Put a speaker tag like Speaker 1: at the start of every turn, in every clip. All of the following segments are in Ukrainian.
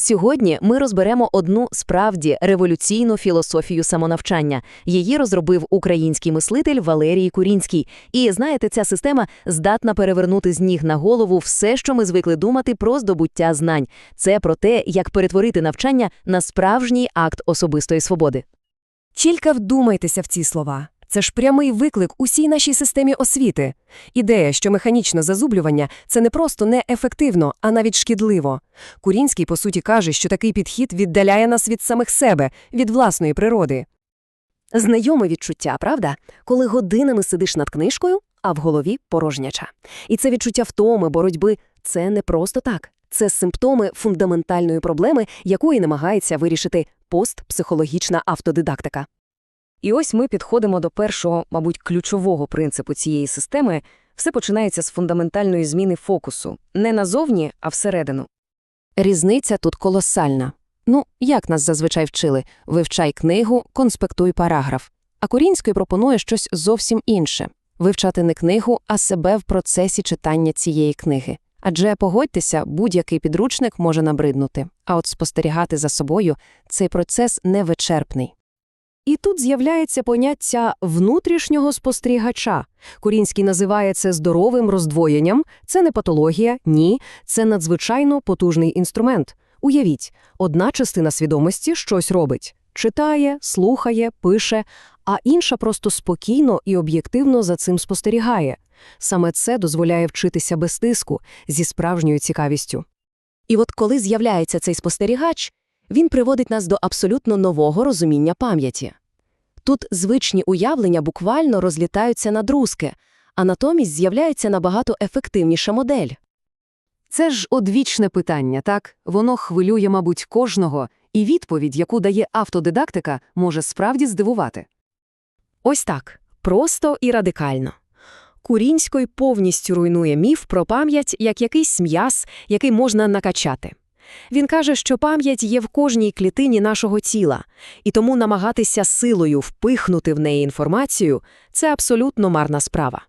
Speaker 1: Сьогодні ми розберемо одну справді революційну філософію самонавчання. Її розробив український мислитель Валерій Курінський. І знаєте, ця система здатна перевернути з ніг на голову все, що ми звикли думати про здобуття знань. Це про те, як перетворити навчання на справжній акт особистої свободи.
Speaker 2: Тільки вдумайтеся в ці слова. Це ж прямий виклик усій нашій системі освіти. Ідея, що механічне зазублювання – це не просто неефективно, а навіть шкідливо. Курінський, по суті, каже, що такий підхід віддаляє нас від самих себе, від власної природи.
Speaker 1: Знайоме відчуття, правда? Коли годинами сидиш над книжкою, а в голові порожняча. І це відчуття втоми, боротьби – це не просто так. Це симптоми фундаментальної проблеми, якої намагається вирішити постпсихологічна автодидактика. І ось ми підходимо до першого, мабуть, ключового принципу цієї системи. Все починається з фундаментальної зміни фокусу. Не назовні, а всередину. Різниця тут колосальна. Ну, як нас зазвичай вчили – вивчай книгу, конспектуй параграф. А Корінський пропонує щось зовсім інше – вивчати не книгу, а себе в процесі читання цієї книги. Адже, погодьтеся, будь-який підручник може набриднути, а от спостерігати за собою – цей процес невичерпний. І тут з'являється поняття внутрішнього спостерігача. Курінський називає це здоровим роздвоєнням. Це не патологія, ні, це надзвичайно потужний інструмент. Уявіть, одна частина свідомості щось робить – читає, слухає, пише, а інша просто спокійно і об'єктивно за цим спостерігає. Саме це дозволяє вчитися без тиску, зі справжньою цікавістю. І от коли з'являється цей спостерігач, він приводить нас до абсолютно нового розуміння пам'яті. Тут звичні уявлення буквально розлітаються на друзки, а натомість з'являється набагато ефективніша модель.
Speaker 2: Це ж одвічне питання, так? Воно хвилює, мабуть, кожного, і відповідь, яку дає автодидактика, може справді здивувати.
Speaker 1: Ось так, просто і радикально. Курінський повністю руйнує міф про пам'ять як якийсь м'яз, який можна накачати. Він каже, що пам'ять є в кожній клітині нашого тіла, і тому намагатися силою впихнути в неї інформацію – це абсолютно марна справа.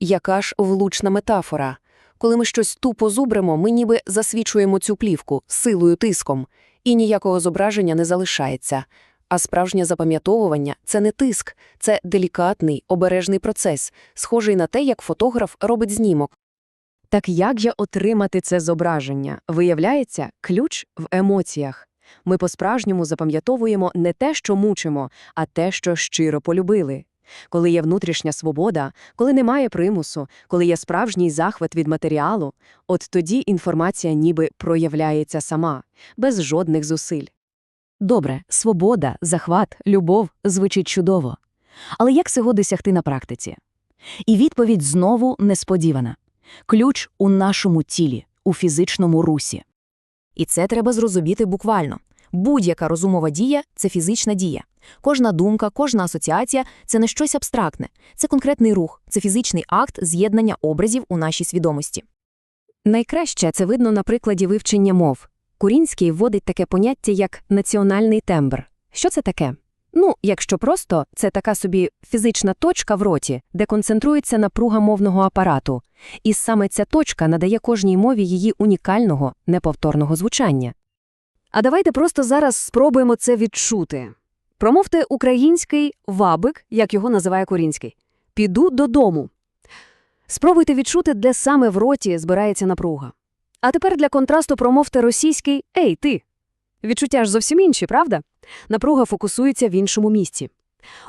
Speaker 1: Яка ж влучна метафора? Коли ми щось тупо зубримо, ми ніби засвічуємо цю плівку силою тиском, і ніякого зображення не залишається. А справжнє запам'ятовування – це не тиск, це делікатний, обережний процес, схожий на те, як фотограф робить знімок. Так як же отримати це зображення? Виявляється, ключ в емоціях. Ми по-справжньому запам'ятовуємо не те, що мучимо, а те, що щиро полюбили. Коли є внутрішня свобода, коли немає примусу, коли є справжній захват від матеріалу, от тоді інформація ніби проявляється сама, без жодних зусиль. Добре, свобода, захват, любов звучить чудово. Але як цього досягти на практиці? І відповідь знову несподівана. Ключ у нашому тілі, у фізичному русі. І це треба зрозуміти буквально. Будь-яка розумова дія це фізична дія. Кожна думка, кожна асоціація це не щось абстрактне, це конкретний рух, це фізичний акт з'єднання образів у нашій свідомості. Найкраще це видно на прикладі вивчення мов. Курінський вводить таке поняття, як національний тембр. Що це таке? Ну, якщо просто, це така собі фізична точка в роті, де концентрується напруга мовного апарату, і саме ця точка надає кожній мові її унікального, неповторного звучання. А давайте просто зараз спробуємо це відчути. Промовте український вабик, як його називає Курінський. Піду додому. Спробуйте відчути, де саме в роті збирається напруга. А тепер для контрасту промовте російський Ей, ти. Відчуття ж зовсім інші, правда? Напруга фокусується в іншому місці.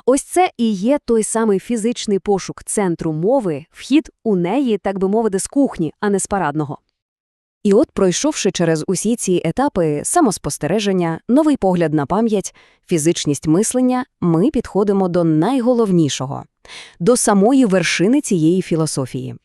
Speaker 1: Ось це і є той самий фізичний пошук центру мови, вхід у неї, так би мовити, з кухні, а не з парадного. І от, пройшовши через усі ці етапи самоспостереження, новий погляд на пам'ять, фізичність мислення, ми підходимо до найголовнішого до самої вершини цієї філософії.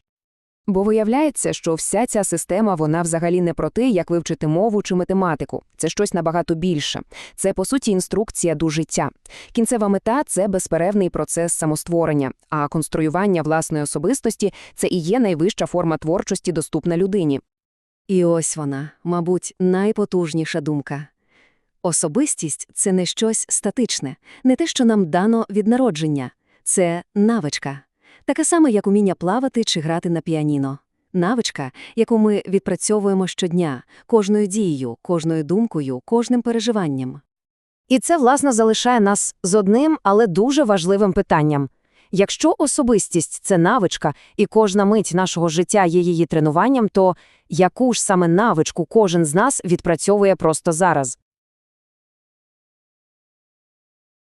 Speaker 1: Бо виявляється, що вся ця система вона взагалі не про те, як вивчити мову чи математику. Це щось набагато більше. Це, по суті, інструкція до життя. Кінцева мета це безперервний процес самостворення, а конструювання власної особистості це і є найвища форма творчості, доступна людині. І ось вона, мабуть, найпотужніша думка. Особистість це не щось статичне, не те, що нам дано від народження, це навичка. Таке саме, як уміння плавати чи грати на піаніно.
Speaker 2: Навичка, яку ми відпрацьовуємо щодня, кожною дією, кожною думкою, кожним переживанням.
Speaker 1: І це, власне, залишає нас з одним, але дуже важливим питанням. Якщо особистість – це навичка, і кожна мить нашого життя є її тренуванням, то яку ж саме навичку кожен з нас відпрацьовує просто зараз?